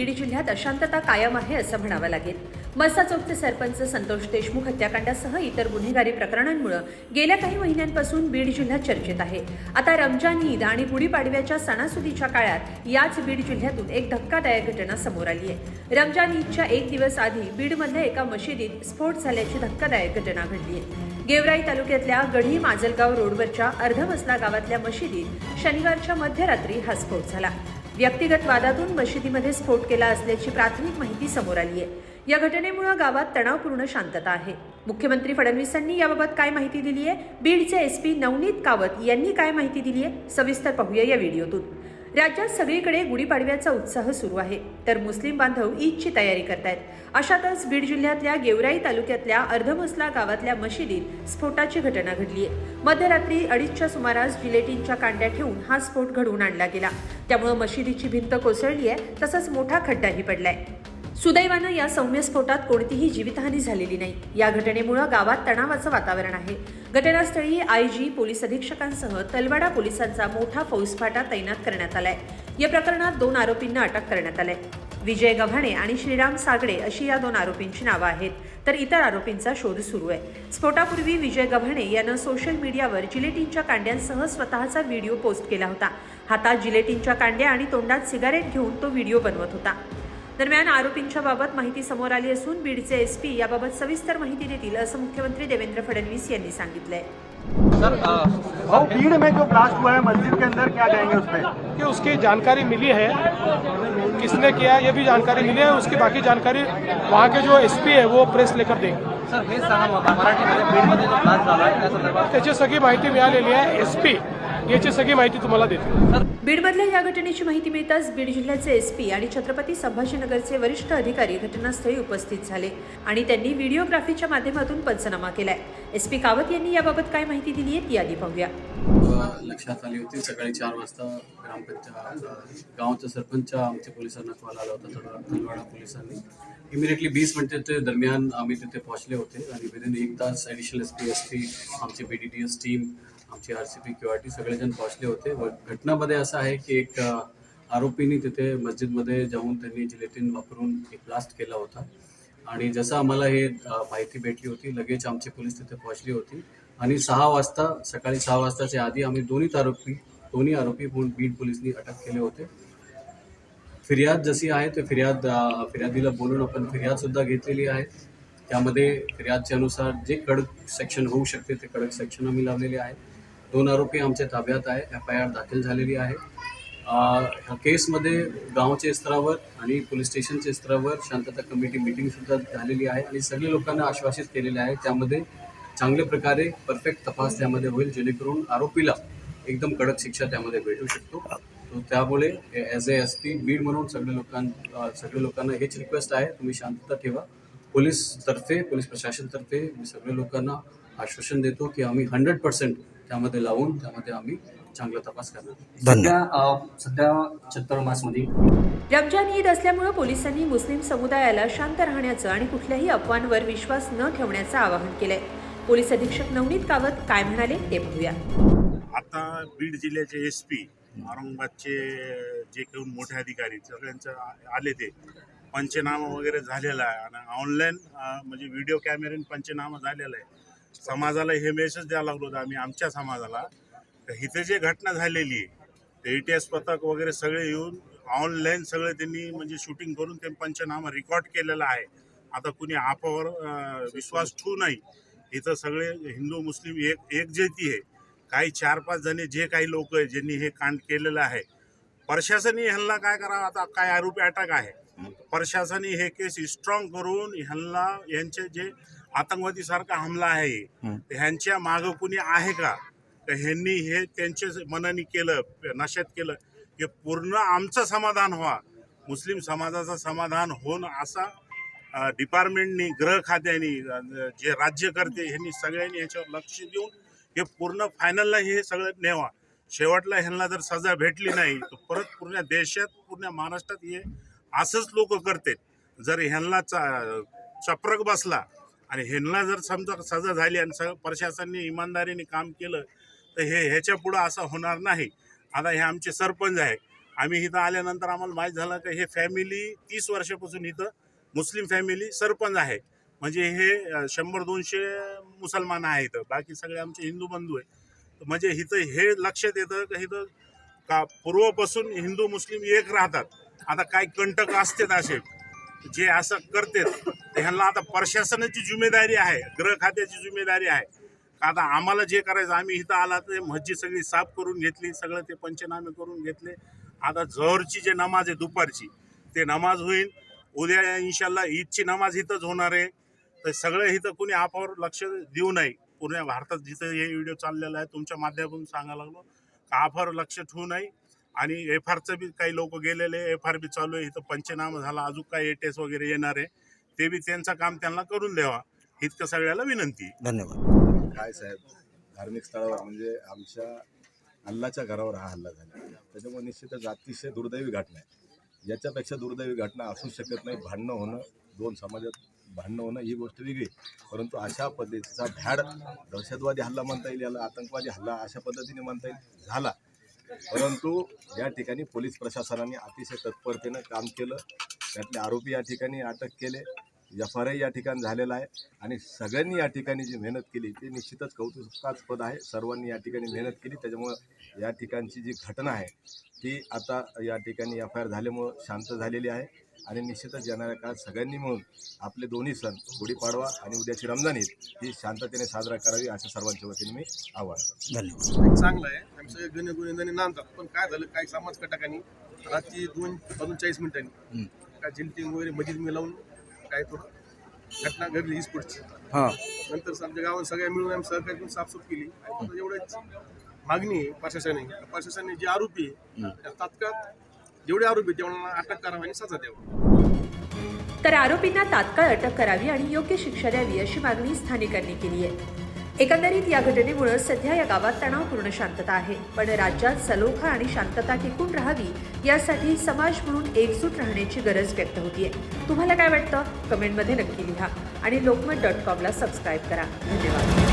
बीड जिल्ह्यात अशांतता कायम आहे असं म्हणावं लागेल. मस्सा चौकचे सरपंच संतोष देशमुख हत्याकांडासह इतर गुन्हेगारी प्रकरणांमुळे गेल्या काही महिन्यांपासून बीड जिल्ह्यात चर्चेत आहे. आता रमजान ईद आणि गुढीपाडव्याच्या सणासुदीच्या काळात याच बीड जिल्ह्यातून एक धक्कादायक घटना समोर आली आहे. रमजान ईदच्या एक दिवस आधी बीडमधल्या एका मशिदीत स्फोट झाल्याची धक्कादायक घटना घडली आहे. गेवराई तालुक्यातल्या गढी माजलगाव रोडवरच्या अर्धवसला गावातल्या मशिदीत शनिवारच्या मध्यरात्री हा स्फोट झाला. व्यक्तिगत वादातून मशिदीमध्ये स्फोट केला असल्याची प्राथमिक माहिती समोर आली आहे. या घटनेमुळे गावात तणावपूर्ण शांतता आहे. मुख्यमंत्री फडणवीसांनी याबाबत काय माहिती दिली आहे? बीडचे एस पी नवनीत कावत यांनी काय माहिती दिली आहे? सविस्तर पाहूया या व्हिडिओतून. राज्यात सगळीकडे गुढीपाडव्याचा उत्साह सुरू आहे. तर मुस्लिम बांधव ईदची तयारी करतायत. अशातच बीड जिल्ह्यातल्या गेवराई तालुक्यातल्या अर्धमसला गावातल्या मशिदीत स्फोटाची घटना घडली आहे मध्यरात्री अडीचच्या सुमारास जिलेटिनच्या कांड्या ठेवून हा स्फोट घडवून आणला गेला. त्यामुळे मशिदीची भिंत कोसळली आहे तसंच मोठा खड्डाही पडलाय. सुदैवानं या सौम्य स्फोटात कोणतीही जीवितहानी झालेली नाही. या घटनेमुळे गावात तणावाचं वातावरण आहे. घटनास्थळी आय जी पोलीस अधीक्षकांसह तलवाडा पोलिसांचा मोठा फौजफाटा तैनात करण्यात आलाय. या प्रकरणात दोन आरोपींना अटक करण्यात आलाय. विजय गव्हाणे आणि श्रीराम सागडे अशी या दोन आरोपींची नावं आहेत. तर इतर आरोपींचा शोध सुरू आहे. स्फोटापूर्वी विजय गव्हाणे यानं सोशल मीडियावर जिलेटिनच्या कांड्यांसह स्वतःचा व्हिडिओ पोस्ट केला होता. हातात जिलेटिनच्या कांड्या आणि तोंडात सिगारेट घेऊन तो व्हिडिओ बनवत होता. दरम्यान आरोपींच्या बाबत माहिती समोर आली असून बीडचे एसपी याबाबत सविस्तर माहिती देतील असं मुख्यमंत्री देवेंद्र फडणवीस यांनी सांगितलंय. सर भाऊ भीड़ में जो ब्लास्ट हुआ है मस्जिद के अंदर क्या कहेंगे उस पर कि उसकी जानकारी मिली है। किसने किया ये भी जानकारी मिली है उसकी बाकी जानकारी वहाँ के जो एसपी है वो प्रेस लेकर देंगे। सर हेच सांगा मला मराठीमध्ये बीडमध्ये जो ब्लास्ट झाला आहे त्या संदर्भात त्याची सगळी माहिती मिळालेली आहे एसपी याची सगळी माहिती तुम्हाला देतील बीडमधल्या या घटनेची माहिती मिळताच बीड जिल्ह्याचे एसपी आणि छत्रपती संभाजीनगरचे वरिष्ठ अधिकारी घटनास्थळी उपस्थित झाले आणि त्यांनी व्हिडिओग्राफीच्या माध्यमातून पंचनामा केलाय. एसपी कावत यांनी याबाबत काय माहिती दिली आहे ती आधी पाहूया. लक्षात आली होती. सकाळी चार वाजता ग्रामपंचायत गावच्या सरपंच आमच्या पोलिसांना कॉल आला होता. तलवाडा पोलिसांनी. इमिडिएटली वीस मिनिटाच्या दरम्यान आम्ही तिथे पोहोचले होते. आणि विदिन एक तास additional S P S T आमची B D T S team आमची R C P Q R T सगळेजण पोहोचले होते. व घटनामध्ये असं आहे की एक आरोपींनी तिथे मस्जिदमध्ये जाऊन त्यांनी जिलेटिन वापरून एक ब्लास्ट केला होता. आणि जसं आम्हाला हे माहिती भेटली होती लगेच आमचे पोलीस तिथे पोहोचली होती. आणि सहा वाजता सकाळी सहा वाजताच्या आधी आम्ही दोन्ही आरोपी दोन्ही आरोपी म्हणून बीड पोलिसनी अटक केले होते. फिर्याद जशी आहे ते फिर्याद फिर्यादीला बोलून आपण फिर्यादसुद्धा घेतलेली आहे. त्यामध्ये फिर्यादच्या अनुसार जे कडक सेक्शन होऊ शकते ते कडक सेक्शन आम्ही लावलेले आहे. दोन आरोपी आमच्या ताब्यात आहे एफ आय आर दाखल झालेली आहे. ह्या केसमध्ये गावच्या स्तरावर आणि पोलीस स्टेशनच्या स्तरावर शांतता कमिटी मिटिंगसुद्धा झालेली आहे आणि सगळे लोकांना आश्वासित केलेले आहे. त्यामध्ये चांगल्या प्रकारे परफेक्ट तपास त्यामध्ये होईल जेणेकरून आरोपीला एकदम कडक शिक्षा त्यामध्ये भेटू शकतो. तो त्यामुळे as A S P Beed म्हणून सगळे लोकां अ, सगळे लोकांना हेच रिक्वेस्ट आहे तुम्ही शांतता ठेवा. पोलीस तर्फे पोलीस प्रशासनतर्फे मी सगळ्या लोकांना आश्वासन देतो की आम्ही हंड्रेड पर्सेंट त्यामध्ये लावून त्यामध्ये आम्ही चांगला तपास करणार सध्या सध्या चत्तर मासमध्ये. रमजान ईद असल्यामुळे पोलिसांनी मुस्लिम समुदायाला शांत राहण्याचं आणि कुठल्याही अफवांवर विश्वास न ठेवण्याचं आवाहन केलंय. पोलीस अधीक्षक नवनीत कावत काय म्हणाले ते पाहूया आता बीड जिल्ह्याचे एस पी औरंगाबादचे जे काही मोठे अधिकारी सगळ्यांचं आले ते. पंचनामा वगैरे झालेला आहे. आणि ऑनलाईन म्हणजे व्हिडिओ कॅमेऱ्याने पंचनामा झालेला आहे. समाजाला हे मेसेज द्यायला लागलो होतो आम्ही आमच्या समाजाला. तर इथे जे घटना झालेली आहे ते ई टी एस पथक वगैरे सगळे येऊन ऑनलाईन सगळे त्यांनी म्हणजे शूटिंग करून ते पंचनामा रेकॉर्ड केलेला आहे. आता कुणी आपावर विश्वास ठेवू नाही इथं सगळे हिंदू मुस्लिम एक एकजेती आहे. काही चार पाच जणी जे काही लोक आहे ज्यांनी हे कांड केलेलं आहे. प्रशासनाने ह्यांना काय करावं? आता काय आरोपी अटक आहे. प्रशासनाने हे केस स्ट्रॉंग करून ह्यांना यांचे जे आतंकवादी सारखा हमला आहे ह्यांच्या मागं कुणी आहे का? तर ह्यांनी हे त्यांचे मनाने केलं नशेत केलं की पूर्ण आमचं समाधान व्हा. मुस्लिम समाजाचं समाधान होऊन असा डिपार्टमेंटनी गृह खात्याने जे राज्यकर्ते ह्यांनी सगळ्यांनी ह्याच्यावर लक्ष देऊन हे पूर्ण फायनलला हे सगळं नेवा शेवटला ह्यांना जर सजा भेटली नाही तर परत पूर्ण देशात पूर्ण महाराष्ट्रात हे असंच लोक करते. जर ह्यांना चा- चप्रक बसला आणि ह्यांना जर समजा सजा झाली आणि सगळं प्रशासनाने इमानदारीने काम केलं तर हे ह्याच्या पुढं असं होणार नाही. आता हे आमचे सरपंच आहे. आम्ही इथं आल्यानंतर आम्हाला माहीत झालं की हे फॅमिली तीस वर्षापासून इथं मुस्लिम फॅमिली सरपंच आहे. म्हणजे हे शंभर दोनशे मुसलमान आहेत. बाकी सगळे आमचे हिंदू बंधू आहे म्हणजे इथं हे लक्षात येतं की इथं का पूर्वपासून हिंदू मुस्लिम एक राहतात? आता काय कंटक असतात असे जे असं करतात ह्यांना आता प्रशासनाची जिम्मेदारी आहे गृह खात्याची जिम्मेदारी आहे. का आता आम्हाला जे करायचं आम्ही इथं आला ते मस्जिद सगळी साफ करून घेतली सगळं ते पंचनामे करून घेतले. आता जहरची जे नमाज आहे दुपारची ते नमाज होईल उद्या इन्शाल्लाह ईदची नमाज इथंच होणार आहे. तर सगळं इथं कुणी आपावर लक्ष देऊ नये. पूर्ण भारतात जिथं हे व्हिडिओ चाललेला आहे तुमच्या माध्यमातून सांगायला लागलो का आपावर लक्ष ठेवू नये. आणि एफ आरचं बी काही लोक गेलेले एफ आर बी चालू आहे. इथं पंचनामा झाला अजून काही एटेस वगैरे येणार आहे. ते बी त्यांचं काम त्यांना करून द्यावा. इतकं सगळ्याला विनंती. धन्यवाद. काय साहेब धार्मिक स्थळावर म्हणजे आमच्या अल्लाच्या घरावर हा हल्ला झाला. त्याच्यामुळे निश्चितच अतिशय दुर्दैवी घटना आहे. याच्यापेक्षा दुर्दैवी घटना असू शकत नाही. भांडणं होणं दोन समाजात भांडणं होणं ही गोष्ट वेगळी परंतु अशा पद्धतीचा भ्याड दहशतवादी हल्ला म्हणता येईल याला आतंकवादी हल्ला अशा पद्धतीने म्हणता येईल झाला. परंतु या ठिकाणी पोलीस प्रशासनाने अतिशय तत्परतेनं काम केलं. त्यातले आरोपी या ठिकाणी अटक केले. एफ आर आय या ठिकाणी झालेला आहे आणि सगळ्यांनी या ठिकाणी जी मेहनत केली ती निश्चितच कौतुकास्पद आहे. सर्वांनी या ठिकाणी मेहनत केली. त्याच्यामुळं या ठिकाणची जी घटना आहे ती आता या ठिकाणी एफ आय आर झाल्यामुळं शांत झालेली आहे आणि निश्चितच येणाऱ्या काळात सगळ्यांनी मिळून आपले दोन्ही सण गुढीपाडवा आणि उद्याची रमजान ईद ही शांततेने साजरा करावी असं सर्वांच्या वतीने मी आवाहन करतो. धन्यवाद. चांगलं आहे. आम्ही सगळे गणे गुन्हेगारी नांदतात पण काय झालं काही समाज कटाकांनी रात्री दोन वाजून चाळीस मिनिटांनी काय जिल्टिंग वगैरे मजीद मी लावून काय थोडं घटना घडली ही स्फोटची हां. नंतर आमच्या गावात सगळ्या मिळून आम्ही सहकार्य करून साफसूफ केली. आणि फक्त एवढंच मागणी आहे प्रशासनाने. प्रशासनाने जे आरोपी आहे त्या तात्काळ जेवढे आरोपी आहे तेवढ्यांना अटक करावी आणि सजा द्यावी. तर आरोपींना तात्काळ अटक करावी आणि योग्य शिक्षा द्यावी अशी मागणी स्थानिकांनी केली आहे. एकंदरीत या घटनेमुळे सध्या या गावात तणावपूर्ण शांतता आहे. पण राज्यात सलोखा आणि शांतता टिकून राहावी यासाठी समाज म्हणून एकजूट राहण्याची गरज व्यक्त होतीये. तुम्हाला काय वाटतं? कमेंटमध्ये नक्की लिहा आणि लोकमत डॉट कॉमला सबस्क्राईब करा. धन्यवाद.